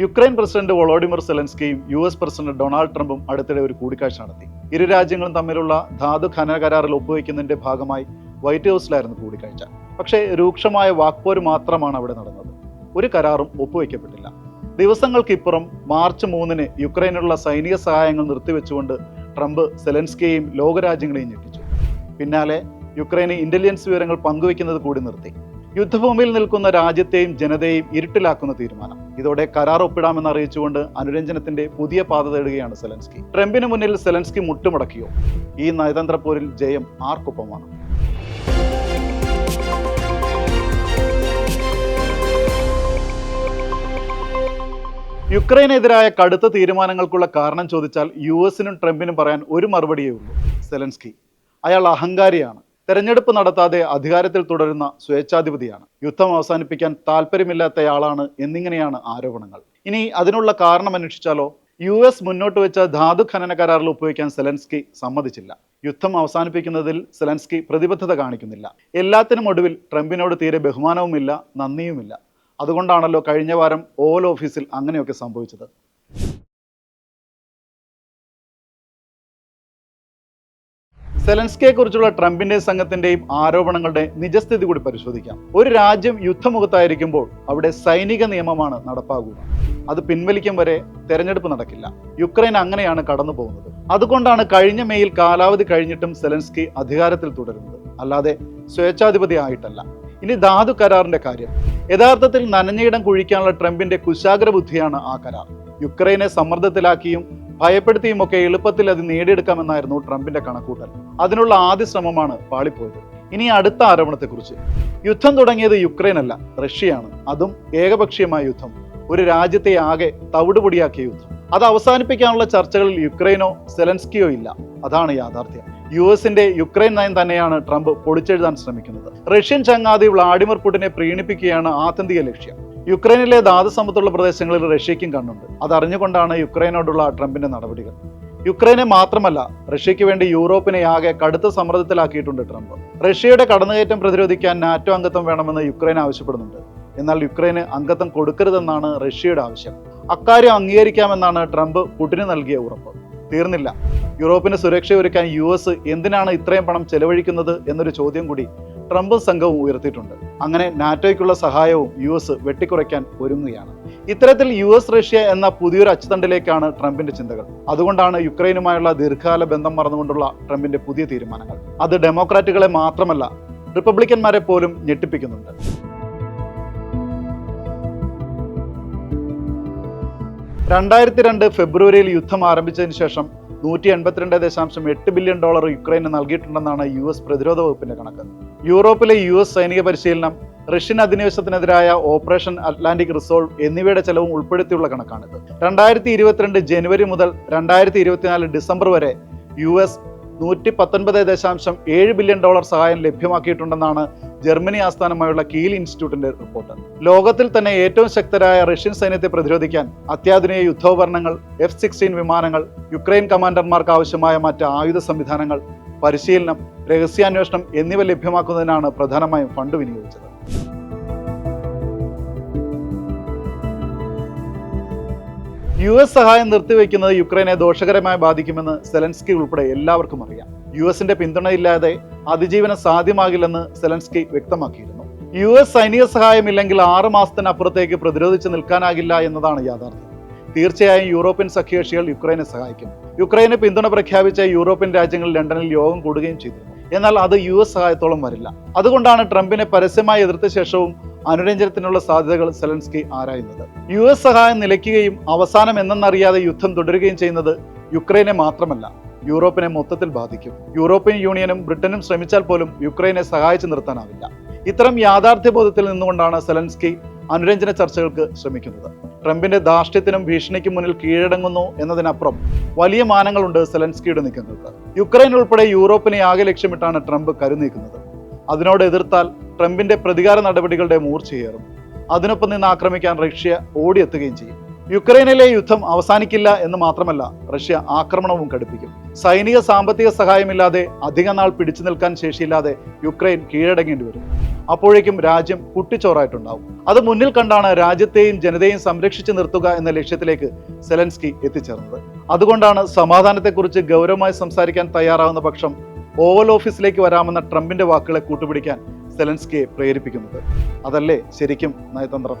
Ukraine president Volodymyr സെലൻസ്കിയും U S president Donald ട്രംപും അടുത്തിടെ ഒരു കൂടിക്കാഴ്ച നടത്തി. ഇരു രാജ്യങ്ങളും തമ്മിലുള്ള ധാതു ഖനന കരാറിൽ ഒപ്പുവയ്ക്കുന്നതിന്റെ ഭാഗമായി വൈറ്റ് ഹൗസിലായിരുന്നു കൂടിക്കാഴ്ച. പക്ഷേ രൂക്ഷമായ വാക്പോര് മാത്രമാണ് അവിടെ നടന്നത്. ഒരു കരാറും ഒപ്പുവയ്ക്കപ്പെട്ടില്ല. ദിവസങ്ങൾക്കിപ്പുറം മാർച്ച് മൂന്നിന് യുക്രൈനുള്ള സൈനിക സഹായങ്ങൾ നിർത്തിവെച്ചുകൊണ്ട് ട്രംപ് സെലൻസ്കിയെയും ലോകരാജ്യങ്ങളെയും ഞെട്ടിച്ചു. പിന്നാലെ യുക്രൈന് ഇന്റലിജൻസ് വിവരങ്ങൾ പങ്കുവയ്ക്കുന്നത് കൂടി നിർത്തി. യുദ്ധഭൂമിയിൽ നിൽക്കുന്ന രാജ്യത്തെയും ജനതയെയും ഇരുട്ടിലാക്കുന്ന തീരുമാനം. ഇതോടെ കരാർ ഒപ്പിടാമെന്ന് അറിയിച്ചുകൊണ്ട് അനുരഞ്ജനത്തിന്റെ പുതിയ പാത തേടുകയാണ് സെലൻസ്കി. ട്രംപിന് മുന്നിൽ സെലൻസ്കി മുട്ടുമടക്കിയോ? ഈ നയതന്ത്ര പോരിൽ ജയം ആർക്കൊപ്പമാണ്? യുക്രൈനെതിരായ കടുത്ത തീരുമാനങ്ങൾക്കുള്ള കാരണം ചോദിച്ചാൽ യു എസിനും ട്രംപിനും പറയാൻ ഒരു മറുപടിയേ ഉള്ളൂ. സെലൻസ്കി. അയാൾ അഹങ്കാരിയാണ്. തെരഞ്ഞെടുപ്പ് നടത്താതെ അധികാരത്തിൽ തുടരുന്ന സ്വേച്ഛാധിപതിയാണ്. യുദ്ധം അവസാനിപ്പിക്കാൻ താല്പര്യമില്ലാത്തയാളാണ് എന്നിങ്ങനെയാണ് ആരോപണങ്ങൾ. ഇനി അതിനുള്ള കാരണം അന്വേഷിച്ചാലോ? യു എസ് മുന്നോട്ട് വെച്ച ധാതു ഖനന കരാറിൽ ഉപയോഗിക്കാൻ സെലൻസ്കി സമ്മതിച്ചില്ല. യുദ്ധം അവസാനിപ്പിക്കുന്നതിൽ സെലൻസ്കി പ്രതിബദ്ധത കാണിക്കുന്നില്ല. എല്ലാത്തിനും ഒടുവിൽ ട്രംപിനോട് തീരെ ബഹുമാനവുമില്ല നന്ദിയുമില്ല. അതുകൊണ്ടാണല്ലോ കഴിഞ്ഞ വാരം ഓവൽ ഓഫീസിൽ അങ്ങനെയൊക്കെ സംഭവിച്ചത്. സെലൻസ്കിയെ കുറിച്ചുള്ള ട്രംപിന്റെയും സംഘത്തിന്റെയും ആരോപണങ്ങളുടെ നിജസ്ഥിതി കൂടി പരിശോധിക്കാം. ഒരു രാജ്യം യുദ്ധമുഖത്തായിരിക്കുമ്പോൾ അവിടെ സൈനിക നിയമമാണ് നടപ്പാകുക അത് പിൻവലിക്കും വരെ തെരഞ്ഞെടുപ്പ് നടക്കില്ല. യുക്രൈൻ അങ്ങനെയാണ് കടന്നു പോകുന്നത്. അതുകൊണ്ടാണ് കഴിഞ്ഞ മെയ്യിൽ കാലാവധി കഴിഞ്ഞിട്ടും സെലൻസ്കി അധികാരത്തിൽ തുടരുന്നത്. അല്ലാതെ സ്വേച്ഛാധിപതി ആയിട്ടല്ല. ഇനി ധാതു കരാറിന്റെ കാര്യം. യഥാർത്ഥത്തിൽ നനഞ്ഞയിടം കുഴിക്കാനുള്ള ട്രംപിന്റെ കുശാഗ്ര ബുദ്ധിയാണ് ആ കരാർ. യുക്രൈനെ സമ്മർദ്ദത്തിലാക്കിയും ഭയപ്പെടുത്തിയും ഒക്കെ എളുപ്പത്തിൽ അത് നേടിയെടുക്കാമെന്നായിരുന്നു ട്രംപിന്റെ കണക്കൂട്ടൽ. അതിനുള്ള ആദ്യ ശ്രമമാണ് പാളിപ്പോയത്. ഇനി അടുത്ത ആരോപണത്തെക്കുറിച്ച്. യുദ്ധം തുടങ്ങിയത് യുക്രൈൻ അല്ല റഷ്യയാണ്. അതും ഏകപക്ഷീയമായ യുദ്ധം. ഒരു രാജ്യത്തെ ആകെ തവിടുപൊടിയാക്കിയ യുദ്ധം. അത് അവസാനിപ്പിക്കാനുള്ള ചർച്ചകളിൽ യുക്രൈനോ സെലൻസ്കിയോ ഇല്ല. അതാണ് യാഥാർത്ഥ്യം. യു എസിന്റെ യുക്രൈൻ നയം തന്നെയാണ് ട്രംപ് പൊളിച്ചെഴുതാൻ ശ്രമിക്കുന്നത്. റഷ്യൻ ചങ്ങാതി വ്ളാഡിമിർ പുടിനെ പ്രീണിപ്പിക്കുകയാണ് ആത്യന്തിക ലക്ഷ്യം. യുക്രൈനിലെ ധാതുസമ്പത്തുള്ള പ്രദേശങ്ങളിൽ റഷ്യയ്ക്കും കണ്ണുണ്ട്. അതറിഞ്ഞുകൊണ്ടാണ് യുക്രൈനോടുള്ള ട്രംപിന്റെ നടപടികൾ. യുക്രൈനെ മാത്രമല്ല റഷ്യയ്ക്ക് വേണ്ടി യൂറോപ്പിനെ ആകെ കടുത്ത സമ്മർദ്ദത്തിലാക്കിയിട്ടുണ്ട് ട്രംപ്. റഷ്യയുടെ കടന്നുകയറ്റം പ്രതിരോധിക്കാൻ നാറ്റോ അംഗത്വം വേണമെന്ന് യുക്രൈൻ ആവശ്യപ്പെടുന്നുണ്ട്. എന്നാൽ യുക്രൈന് അംഗത്വം കൊടുക്കരുതെന്നാണ് റഷ്യയുടെ ആവശ്യം. അക്കാര്യം അംഗീകരിക്കാമെന്നാണ് ട്രംപ് പുടിന് നൽകിയ ഉറപ്പ്. തീർന്നില്ല. യൂറോപ്പിന് സുരക്ഷ ഒരുക്കാൻ യു എസ് എന്തിനാണ് ഇത്രയും പണം ചെലവഴിക്കുന്നത് എന്നൊരു ചോദ്യം കൂടി ട്രംപ് സംഘവും ഉയർത്തിയിട്ടുണ്ട്. അങ്ങനെ നാറ്റോയ്ക്കുള്ള സഹായവും യു എസ് വെട്ടിക്കുറയ്ക്കാൻ ഒരുങ്ങുകയാണ്. ഇത്തരത്തിൽ യു എസ് റഷ്യ എന്ന പുതിയൊരു അച്ചുതണ്ടിലേക്കാണ് ട്രംപിന്റെ ചിന്തകൾ. അതുകൊണ്ടാണ് യുക്രൈനുമായുള്ള ദീർഘകാല ബന്ധം മറന്നുകൊണ്ടുള്ള ട്രംപിന്റെ പുതിയ തീരുമാനങ്ങൾ. അത് ഡെമോക്രാറ്റുകളെ മാത്രമല്ല റിപ്പബ്ലിക്കന്മാരെ പോലും ഞെട്ടിപ്പിക്കുന്നുണ്ട്. രണ്ടായിരത്തി രണ്ട് ഫെബ്രുവരിയിൽ യുദ്ധം ആരംഭിച്ചതിന് ശേഷം നൂറ്റി എൺപത്തിരണ്ട് ദശാംശം എട്ട് ബില്യൺ ഡോളർ യുക്രൈന് നൽകിയിട്ടുണ്ടെന്നാണ് യു എസ് പ്രതിരോധ വകുപ്പിന്റെ കണക്ക്. യൂറോപ്പിലെ യു എസ് സൈനിക പരിശീലനം റഷ്യൻ അധിനിവേശത്തിനെതിരായ ഓപ്പറേഷൻ അറ്റ്ലാന്റിക് റിസോൾവ് എന്നിവയുടെ ചെലവും ഉൾപ്പെടുത്തിയുള്ള കണക്കാണിത്. രണ്ടായിരത്തി ഇരുപത്തിരണ്ട് ജനുവരി മുതൽ രണ്ടായിരത്തി ഇരുപത്തിനാല് ഡിസംബർ വരെ യു എസ് നൂറ്റി പത്തൊൻപത് ദശാംശം ഏഴ് ബില്യൺ ഡോളർ സഹായം ലഭ്യമാക്കിയിട്ടുണ്ടെന്നാണ് ജർമ്മനി ആസ്ഥാനമായുള്ള കീൽ ഇൻസ്റ്റിറ്റ്യൂട്ടിന്റെ റിപ്പോർട്ട്. ലോകത്തിൽ തന്നെ ഏറ്റവും ശക്തരായ റഷ്യൻ സൈന്യത്തെ പ്രതിരോധിക്കാൻ അത്യാധുനിക യുദ്ധോപകരണങ്ങൾ എഫ് സിക്സ്റ്റീൻ വിമാനങ്ങൾ യുക്രൈൻ കമാൻഡർമാർക്ക് ആവശ്യമായ മറ്റ് ആയുധ സംവിധാനങ്ങൾ പരിശീലനം രഹസ്യാന്വേഷണം എന്നിവ ലഭ്യമാക്കുന്നതിനാണ് പ്രധാനമായും ഫണ്ട് വിനിയോഗിച്ചത്. യു എസ് സഹായം നിർത്തിവെക്കുന്നത് യുക്രൈനെ ദോഷകരമായി ബാധിക്കുമെന്ന് സെലൻസ്കി ഉൾപ്പെടെ എല്ലാവർക്കും അറിയാം. യു എസിന്റെ പിന്തുണയില്ലാതെ അതിജീവനം സാധ്യമാകില്ലെന്ന് സെലൻസ്കി വ്യക്തമാക്കിയിരുന്നു. യു എസ് സൈനിക സഹായമില്ലെങ്കിൽ ആറ് മാസത്തിനപ്പുറത്തേക്ക് പ്രതിരോധിച്ച് നിൽക്കാനാകില്ല എന്നതാണ് യാഥാർത്ഥ്യം. തീർച്ചയായും യൂറോപ്യൻ സഖ്യകക്ഷികൾ യുക്രൈനെ സഹായിക്കും. യുക്രൈനെ പിന്തുണ പ്രഖ്യാപിച്ച യൂറോപ്യൻ രാജ്യങ്ങൾ ലണ്ടനിൽ യോഗം കൂടുകയും ചെയ്തു. എന്നാൽ അത് യു എസ് സഹായത്തോളം വരില്ല. അതുകൊണ്ടാണ് ട്രംപിനെ പരസ്യമായി എതിർത്ത ശേഷവും അനുരഞ്ജനത്തിനുള്ള സാധ്യതകൾ സെലൻസ്കി ആരായുന്നത്. യു എസ് സഹായം നിലയ്ക്കുകയും അവസാനം എന്നറിയാതെ യുദ്ധം തുടരുകയും ചെയ്യുന്നത് യുക്രൈനെ മാത്രമല്ല യൂറോപ്പിനെ മൊത്തത്തിൽ ബാധിക്കും. യൂറോപ്യൻ യൂണിയനും ബ്രിട്ടനും ശ്രമിച്ചാൽ പോലും യുക്രൈനെ സഹായിച്ചു നിർത്താനാവില്ല. ഇത്തരം യാഥാർത്ഥ്യബോധത്തിൽ നിന്നുകൊണ്ടാണ് സെലൻസ്കി അനുരഞ്ജന ചർച്ചകൾക്ക് ശ്രമിക്കുന്നത്. ട്രംപിന്റെ ധാർഷ്ട്യത്തിനും ഭീഷണിക്കും മുന്നിൽ കീഴടങ്ങുന്നു എന്നതിനപ്പുറം വലിയ മാനങ്ങളുണ്ട് സെലൻസ്കിയുടെ നീക്കങ്ങൾക്ക്. യുക്രൈൻ ഉൾപ്പെടെ യൂറോപ്പിനെ ആകെ ലക്ഷ്യമിട്ടാണ് ട്രംപ് കരുനീക്കുന്നത്. അതിനോട് എതിർത്താൽ ട്രംപിന്റെ പ്രതികാര നടപടികളുടെ മൂർച്ചയേറും അതിനൊപ്പം നിന്ന് ആക്രമിക്കാൻ റഷ്യ ഓടിയെത്തുകയും ചെയ്യും. യുക്രൈനിലെ യുദ്ധം അവസാനിക്കില്ല എന്ന് മാത്രമല്ല റഷ്യ ആക്രമണവും കടുപ്പിക്കും. സൈനിക സാമ്പത്തിക സഹായമില്ലാതെ അധിക നാൾ പിടിച്ചു നിൽക്കാൻ ശേഷിയില്ലാതെ യുക്രൈൻ കീഴടങ്ങേണ്ടി വരും. അപ്പോഴേക്കും രാജ്യം കുട്ടിച്ചോറായിട്ടുണ്ടാവും. അത് മുന്നിൽ കണ്ടാണ് രാജ്യത്തെയും ജനതയെയും സംരക്ഷിച്ചു നിർത്തുക എന്ന ലക്ഷ്യത്തിലേക്ക് സെലൻസ്കി എത്തിച്ചേർന്നത്. അതുകൊണ്ടാണ് സമാധാനത്തെക്കുറിച്ച് ഗൗരവമായി സംസാരിക്കാൻ തയ്യാറാവുന്ന പക്ഷം ഓവൽ ഓഫീസിലേക്ക് വരാമെന്ന ട്രംപിന്റെ വാക്കുകളെ കൂട്ടുപിടിക്കാൻ സെലൻസ്കിയെ പ്രേരിപ്പിക്കുന്നത്. അതല്ലേ ശരിക്കും നയതന്ത്രം?